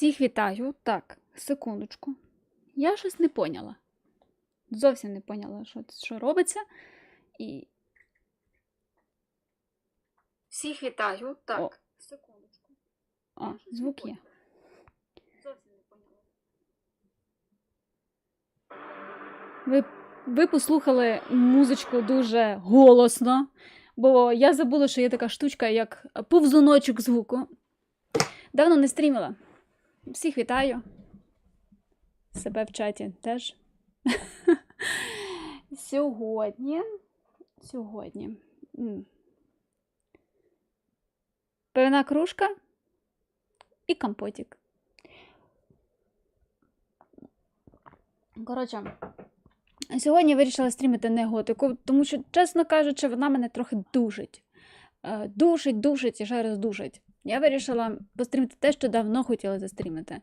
Всіх вітаю. Так, секундочку. Я щось не поняла. Зовсім не поняла, що, що робиться. І. Всіх вітаю. Так, О. секундочку. А, звук є. Зовсім не поняла. Ви, ви послухали музичку дуже голосно, бо я забула, що є така штучка, як повзуночок звуку. Давно не стрімила. Всіх вітаю. Себе в чаті теж. Сьогодні. Сьогодні. м, Пивна кружка і компотик. Коротше, сьогодні вирішила стрімити не готику, тому що, чесно кажучи, вона мене трохи душить. Е, Душить, душить і ще раз душить. Я вирішила пострімити те, що давно хотіла застрімити.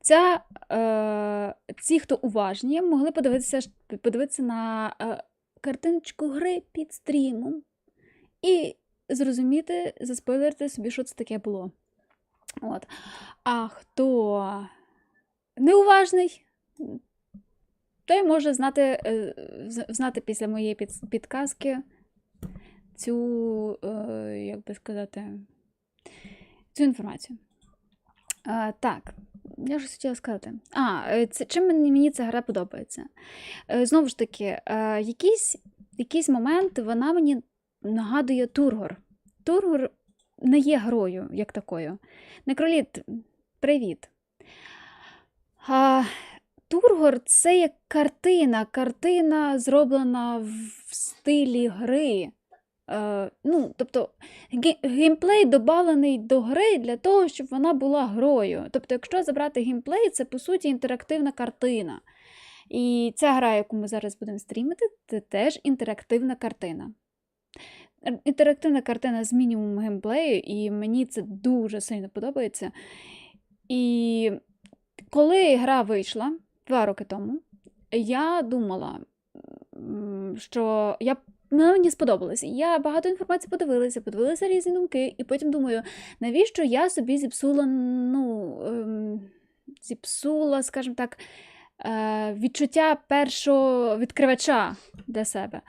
Ця, е, ці, хто уважні, могли подивитися, подивитися на е, картиночку гри під стрімом і зрозуміти, заспойлерити собі, що це таке було. От. А хто неуважний, той може знати, е, знати після моєї під- підказки цю, е, як би сказати, цю інформацію. Е, так, я ж хотіла сказати. А, е, це, чим мені, мені ця гра подобається? Е, знову ж таки, е, якийсь, якийсь момент вона мені нагадує Тургор. Тургор не є грою як такою. Некроліт, привіт. А, Тургор це як картина. Картина зроблена в стилі гри. Е, ну, тобто геймплей доданий до гри для того, щоб вона була грою. Тобто, якщо забрати геймплей, це по суті інтерактивна картина. І ця гра, яку ми зараз будемо стрімити, це теж інтерактивна картина. Інтерактивна картина з мінімумом геймплею, і мені це дуже сильно подобається. І коли гра вийшла два роки тому, я думала, що я вона мені сподобалась. Я багато інформації подивилася, подивилася різні думки, і потім думаю, навіщо я собі зіпсула, ну, ем, зіпсула, скажімо так, е, відчуття першого відкривача для себе.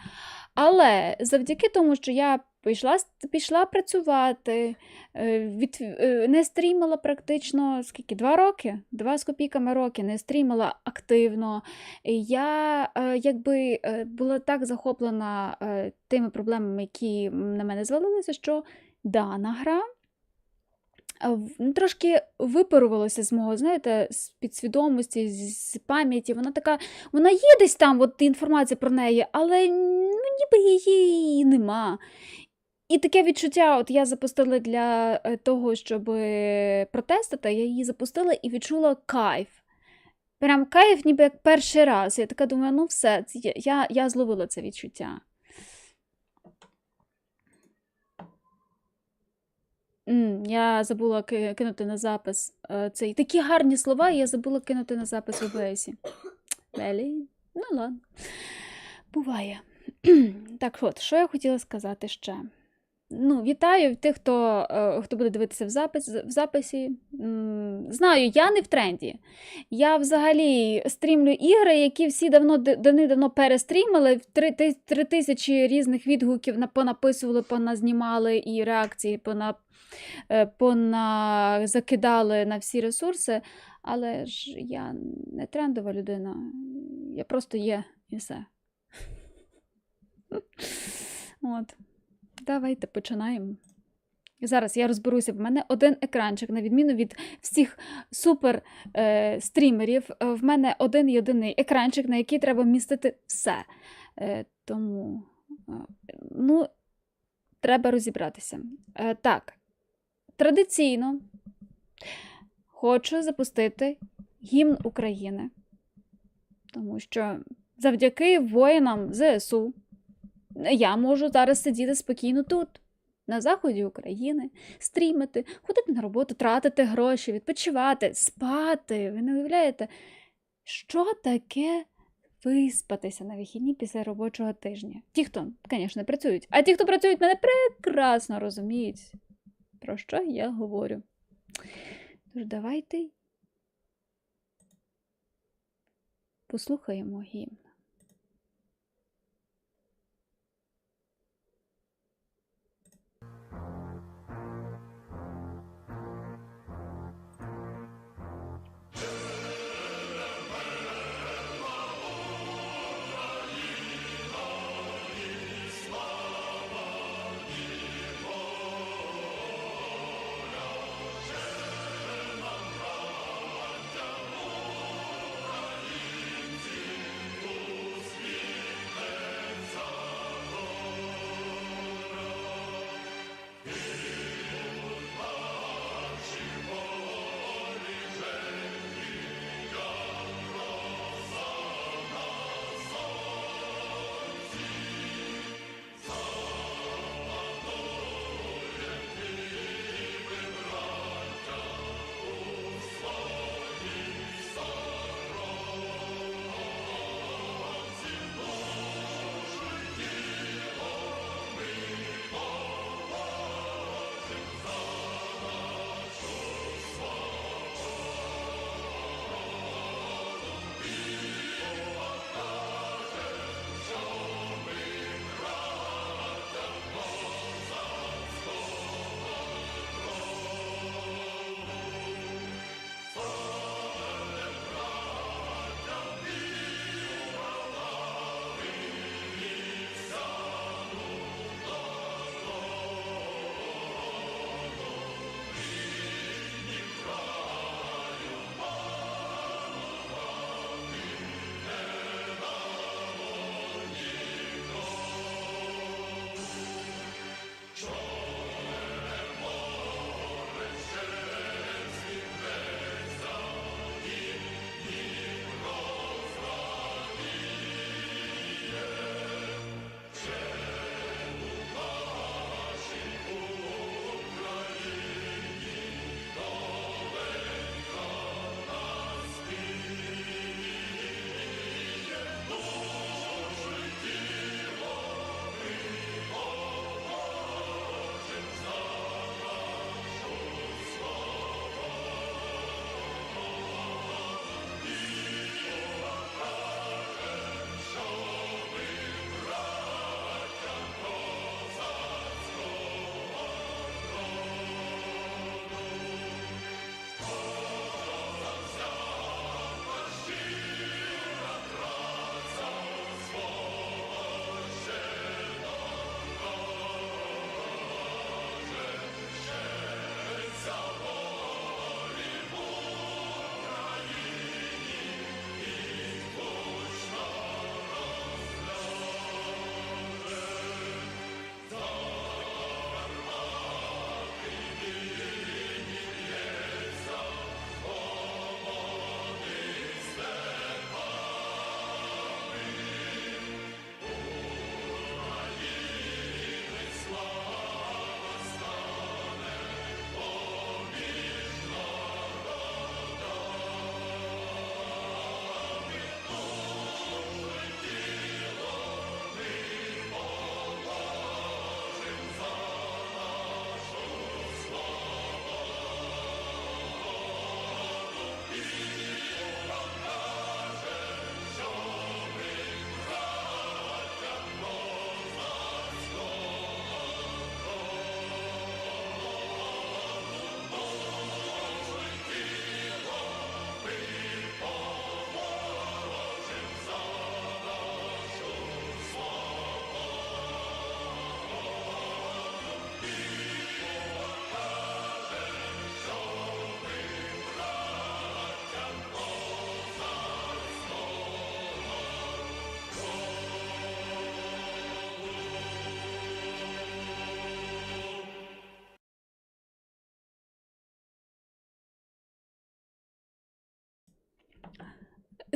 Але завдяки тому, що я пішла, пішла працювати, е, від, е, не стрімала практично скільки? Два роки? Два з копійками роки не стрімала активно. Я е, якби була так захоплена тими проблемами, які на мене звалилися, що дана гра ну, трошки випарувалася з мого, знаєте, з підсвідомості, з пам'яті. Вона така, вона є десь там, от інформація про неї, але ну, ніби її нема. І таке відчуття, от я запустила для е, того, щоб е, протестити, я її запустила і відчула кайф. Прям кайф, ніби як перший раз. Я така думаю, ну все, я, я, зловила це відчуття. Я забула кинути на запис е, цей. Такі гарні слова, я забула кинути на запис в ОБСі. Блін, ну ладно. Буває. так от, що я хотіла сказати ще? Ну, вітаю тих, хто, е, хто буде дивитися в, запис, в записі. Знаю, я не в тренді. Я взагалі стрімлю ігри, які всі давно давно перестрімили. Три, три тисячі різних відгуків понаписували, поназнімали і реакції пона, е, пона, закидали на всі ресурси. Але ж я не трендова людина. Я просто є і все. От. Давайте починаємо. Зараз я розберуся. В мене один екранчик, на відміну від всіх супер е, стрімерів. е, В мене один єдиний екранчик, на який треба вмістити все. Е, тому, е, ну, треба розібратися. Е, так, традиційно хочу запустити гімн України. Тому що завдяки воїнам ЗСУ я можу зараз сидіти спокійно тут, на заході України, стрімити, ходити на роботу, тратити гроші, відпочивати, спати. Ви не уявляєте, що таке виспатися на вихідні після робочого тижня? Ті, хто, звісно, не працюють, а ті, хто працюють, мене прекрасно розуміють, про що я говорю. Тож, давайте послухаємо гімн.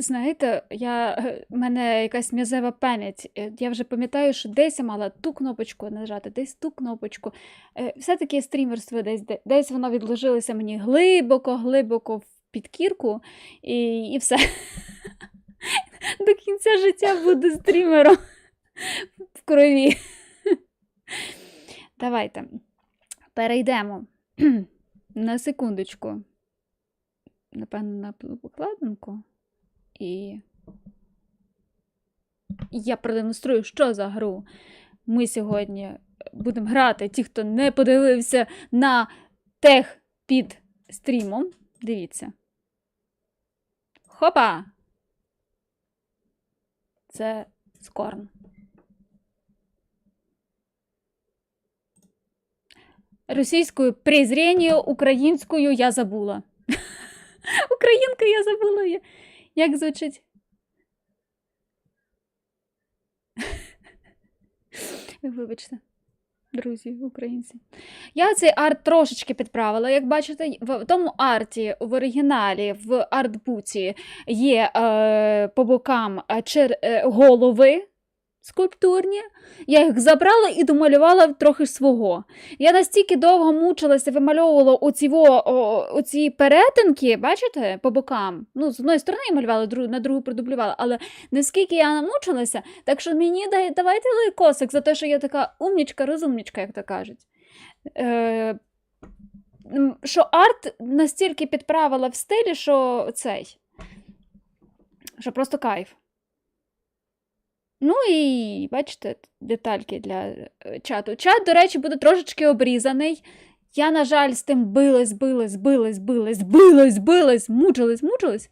Знаєте, я, е, в мене якась м'язева пам'ять. Е, Я вже пам'ятаю, що десь я мала ту кнопочку нажати, десь ту кнопочку. Е, Все-таки стрімерство десь, десь воно відложилося мені глибоко, глибоко в підкірку, і, і все. До кінця життя буду стрімером в крові. Давайте перейдемо на секундочку. Напевно, на покладинку. І я продемонструю, що за гру. Ми сьогодні будемо грати. Ті, хто не подивився на тех під стрімом. Дивіться. Хопа! Це скорн. Російською презрінню, українською я забула. Українка я забула. Як звучить? Вибачте, друзі, українці. Я цей арт трошечки підправила. Як бачите, в тому арті в оригіналі, в артбуці є е, по бокам чер, е, голови скульптурні. Я їх забрала і домалювала трохи свого. Я настільки довго мучилася, вимальовувала оці, о, оці перетинки, бачите, по бокам. Ну, з одної сторони я малювала, на другу продублювала, але наскільки я намучилася, так що мені давайте лайкосик за те, що я така умнічка, розумнічка, як то кажуть. Е, що арт настільки підправила в стилі, що цей. Що просто кайф. Ну і бачите, детальки для е, чату. Чат, до речі, буде трошечки обрізаний. Я, на жаль, з тим билась, билась, билась, билась, билась, билась, мучилась, мучилась.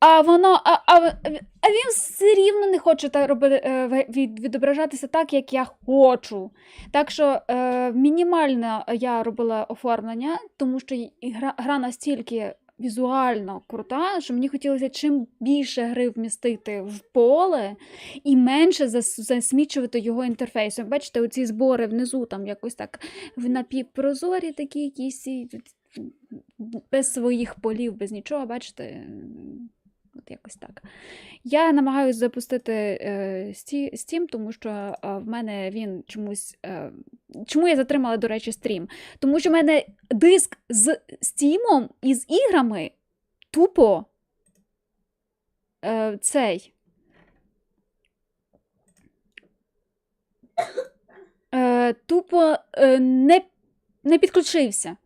А воно, а, а, а він все рівно не хоче так робити, е, від, відображатися так, як я хочу. Так що е, мінімально я робила оформлення, тому що гра, гра настільки візуально крута, що мені хотілося чим більше гри вмістити в поле і менше засмічувати його інтерфейсом. Бачите, оці збори внизу там якось так напівпрозорі такі якісь без своїх полів, без нічого, бачите. От якось так. Я намагаюся запустити е, Steam, тому що е, в мене він чомусь. Е, чому я затримала, до речі, стрім? Тому що в мене диск з Steam і з іграми тупо цей. Тупо не, не підключився.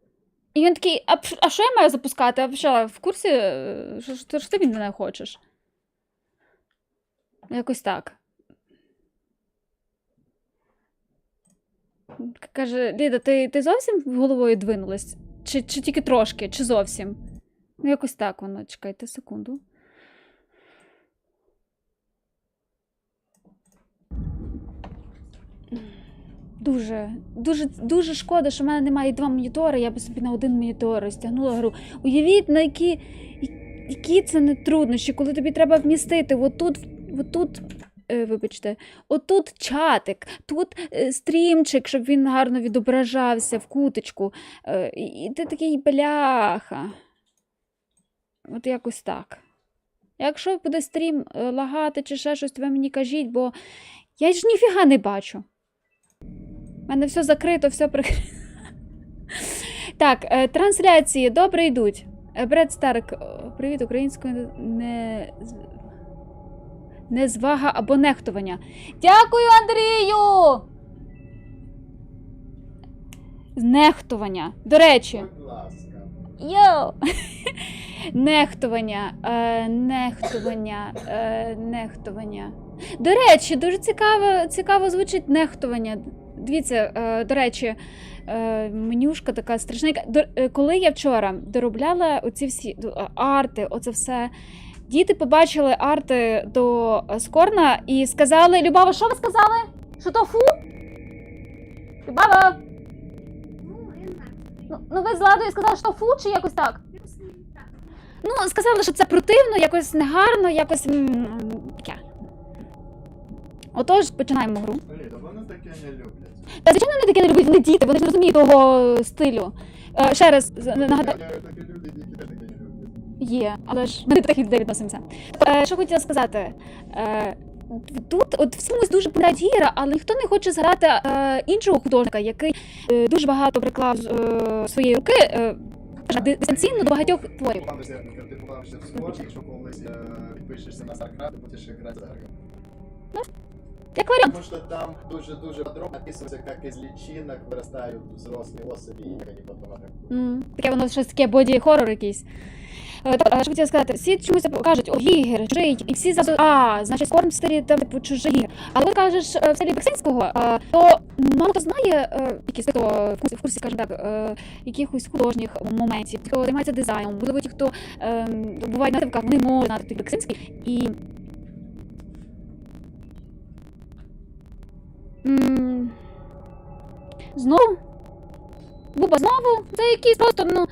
І він такий, а, а що я маю запускати? А що, в курсі, е, що, що, що ти від мене хочеш? Якось так. Каже, Ліда, ти, ти зовсім головою двинулась? Чи, чи тільки трошки, чи зовсім? Ну, якось так воно. Чекайте секунду. Дуже, дуже, дуже шкода, що в мене немає два монітори, я би собі на один монітор розтягнула гру. Уявіть, на які, які це не труднощі, коли тобі треба вмістити отут, отут, е, вибачте, отут чатик, тут е, стрімчик, щоб він гарно відображався в куточку. Е, і, ти такий бляха. От якось так. Якщо буде стрім лагати чи ще щось, то ви мені кажіть, бо я ж ніфіга не бачу. У мене все закрито, все прикрито. Так, е, трансляції добре йдуть. Е, Бред Старк, привіт українською не... незвага або нехтування. Дякую, Андрію! Нехтування. До речі. Йоу! Нехтування, е, нехтування, е, нехтування. До речі, дуже цікаво, цікаво звучить нехтування. Дивіться, е, до речі, е, менюшка така страшненька. Е, коли я вчора доробляла оці всі арти, оце все. Діти побачили арти до Скорна і сказали: Любава, що ви сказали? Що то фу? Любава! Ну, ну ви з Ладою сказали, що фу, чи якось так? Ну, сказали, що це противно, якось негарно, якось. Отож, починаємо гру. Ліда, вони таке не люблять. Та звичайно, вони таке не люблять, вони діти, вони ж не розуміють того стилю. Е, ще раз нагадаю. Таке які таке не люблять. Є, але ж ми до таких людей відносимося. Е, що хотіла сказати? Е, тут от всімось дуже пам'ятають гіра, але ніхто не хоче згадати е, іншого художника, який е, дуже багато приклав е, своєї руки е, дистанційно до багатьох творів. Ти попався в скотч, якщо колись е, підпишешся на StarCraft, будеш грати за. Як варіант. Тому що там дуже-дуже подробно описується, як із личинок виростають взрослі особи, і як вони потім атакують. М, Таке воно щось таке боді хоррор якийсь. Е, Так, що хотіла сказати, всі чомусь кажуть, о, гігер, чужий, і всі зразу, а, значить, скорм в стилі там, типу, чужий. Але коли кажеш е, в стилі Бексинського, е, то мало хто знає, якісь хто в курсі, в курсі, скажімо так, е, якихось художніх моментів, хто займається дизайном, можливо, ті, хто е, бувають на тивках, вони можуть знати Бексинський. І Знову? Буба знову? Це якийсь просто, ну,